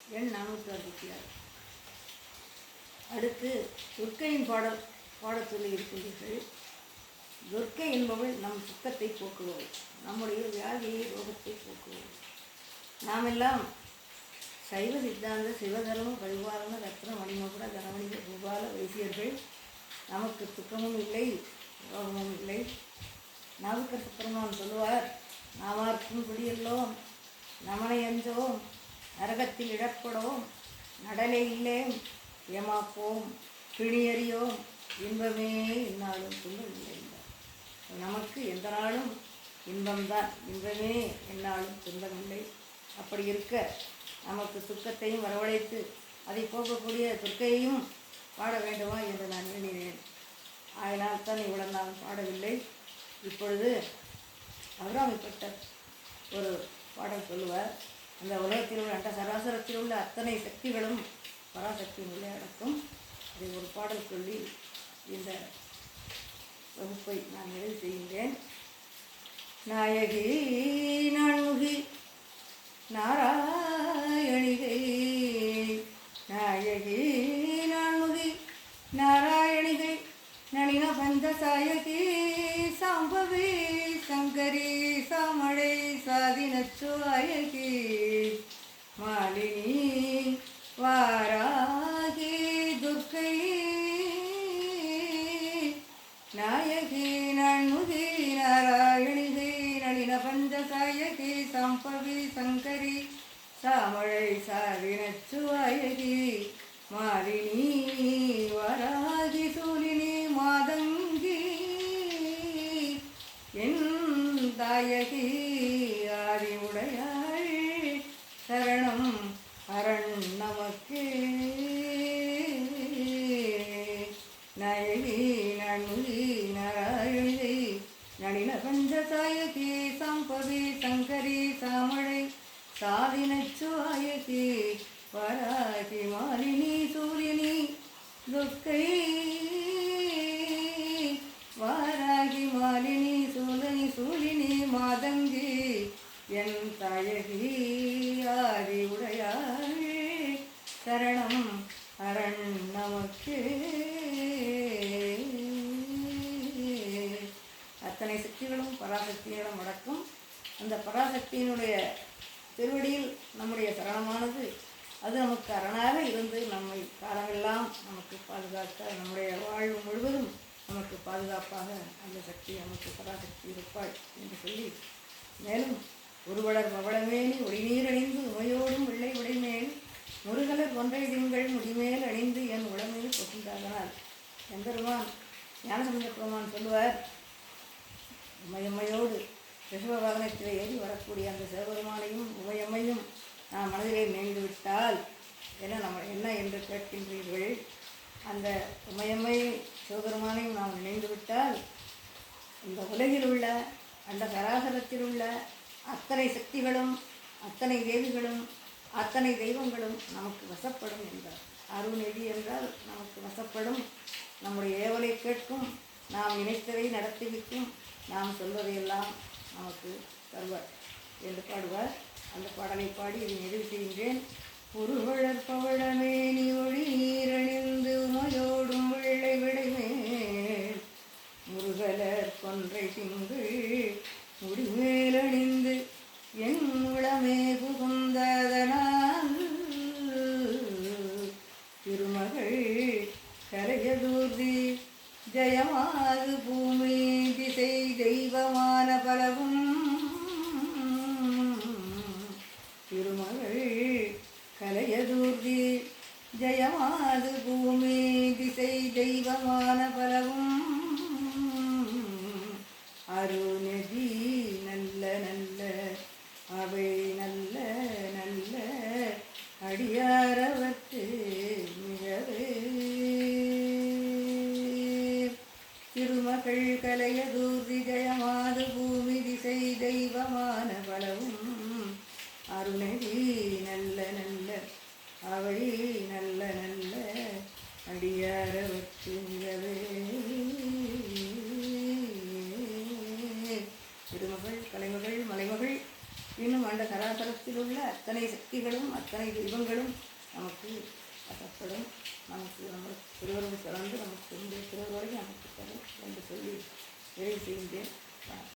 எண் நானூற்றி அறுபத்தி ஆறு. அடுத்து துர்க்கையின் பாடல் பாடத்தில் சொல்லி இருக்கின்றீர்கள். துர்க்கை என்பவள் நம் சுத்தத்தை போக்குபவள். நம்முடைய வியாதியை ரோகத்தை போக்குபவள். நாமெல்லாம் சைவ சித்தாந்த சிவதர்ம பரிபாலன ரத்ன மணிமகுட தனமணிக பூபால வைசியர்கள். நமக்கு துக்கமும் இல்லை ரோகமும் இல்லை. நாவுக்க சுப்பிரமணன் சொல்லுவார் நாமார்க்கும் குடியல்லோம் நமனை அஞ்சோம் நரகத்தில் இடப்படோம் நடனையிலே இல்லேம் ஏமாப்போம் பிணியறியோம் இன்பமே இந்நாளும் துன்பம் இல்லை நமக்கு எந்த நாளும் இன்பம்தான் இன்பமே என்னாலும் துன்பம் இல்லை. அப்படி இருக்க நமக்கு துக்கத்தையும் வரவழைத்து அதை போக்கக்கூடிய துர்க்கையையும் பாட வேண்டுமா என்று நான் எண்ணினேன். அதனால் தான் இவ்வளவு நான் பாடவில்லை. இப்பொழுது அபிராமிப்பட்ட ஒரு பாடல் சொல்லுவார். அந்த உலகத்தில் உள்ள அண்ட சராசரத்தில் உள்ள அத்தனை சக்திகளும் பராசக்தியின் உள்ளே அடக்கும். அதை ஒரு பாடல் சொல்லி இந்த வகுப்பை நான் நிறைவு செய்கின்றேன். நாயகி நான்முகி நாராயணிகை. நாயகி நான்முகி நாராயணிகை. நளின பந்தசாயகி சாம்பவே. சாதினச்சுவாயகி மாலினி வாராகி துர்க்கை நாயகி நன்முகி நாராயணிகை நளின பஞ்சசாயகி சம்பவி சங்கரி சாமழை சாவினச்சுவாயகி மாலினி நன்முகி நாராயணிகை நளின பஞ்சசாயகி சம்பவி சங்கரி சாமழை சாதினச்சுவாயகி வராகி மாலினி சூரியனி துர்க்கை வாராகி மாலினி சூலனி சூலினி மாதங்கி என் தாயகி சக்திகளும் பராசக்திகளும் அடக்கும். அந்த பராசக்தியினுடைய திருவடியில் நம்முடைய சரணமானது. அது நமக்கு அரணாக இருந்து நம்மை காலமெல்லாம் நமக்கு பாதுகாக்க நம்முடைய வாழ்வு முழுவதும் நமக்கு பாதுகாப்பாக அந்த சக்தி நமக்கு பராசக்தி இருப்பாள் என்று சொல்லி மேலும் ஒருவளர் மவளமேனி ஒளிநீர் அணிந்து உமையோடும் வெள்ளை உடைமேல் முருகலர் ஒன்றை திங்கள் முடிமேல் அணிந்து என் உடமையில் கொண்டாதனால் எம்பெருமான் ஞானசம்பந்த பெருமான் சொல்லுவார் உமையம்மையோடு ரிஷப வாகனத்தில் ஏறி வரக்கூடிய அந்த சிவபெருமானையும் உமையம்மையும் நாம் மனதிலே நினைந்து விட்டால் என்ன நம்ம என்ன என்று கேட்கின்றீர்கள்? அந்த உமையம்மை சிவபெருமானையும் நாம் நினைந்து விட்டால் இந்த உலகில் உள்ள அந்த சராசரத்தில் உள்ள அத்தனை சக்திகளும் அத்தனை தேவிகளும் அத்தனை தெய்வங்களும் நமக்கு வசப்படும் என்றார் அருள்நெறி என்றால் நமக்கு வசப்படும். நம்முடைய ஏவலை கேட்கும். நாம் நினைத்ததை நடத்திவிக்கும் நாம் சொல்வதையெல்லாம் நமக்கு தருவார். என்று பாடுவார். அந்த பாடலை பாடி இதை நிறைவு செய்கின்றேன். பொருவழற் நீ ஒளி நீரணிந்து உமையோடும் வெள்ளை விடைமேல். முருகலர் கொன்றை திங்கு முடிமேலணிந்து என் உளமே புகுந்ததனால். திருமகள் கரையதூர்தி ஜெயமாது பூமி திருமகள் கலையதூர்தி ஜயமாது பூமி திசை தெய்வமான பலவும் அருணதி நல்ல நல்ல அவை நல்ல நல்ல அடியாரவற்று மிகவே. திருமகள் கலையதூர்தி ஜயமாது பூமி திசை தெய்வமான பலவும் அருணகி நல்ல நல்ல அவை நல்ல நல்ல அடியாரவற்று மிகவே திருமகள் கலைமகள் மலைமகள் இன்னும் அந்த கலாச்சாரத்தில் உள்ள அத்தனை சக்திகளும் அத்தனை தெய்வங்களும் நமக்கு அகப்படும். நமக்கு நம்ம திருவருள் சிறந்து நமக்கு இந்த திருவருளை நமக்கு தரும் என்று சொல்லி நிறைவு செய்கின்றேன்.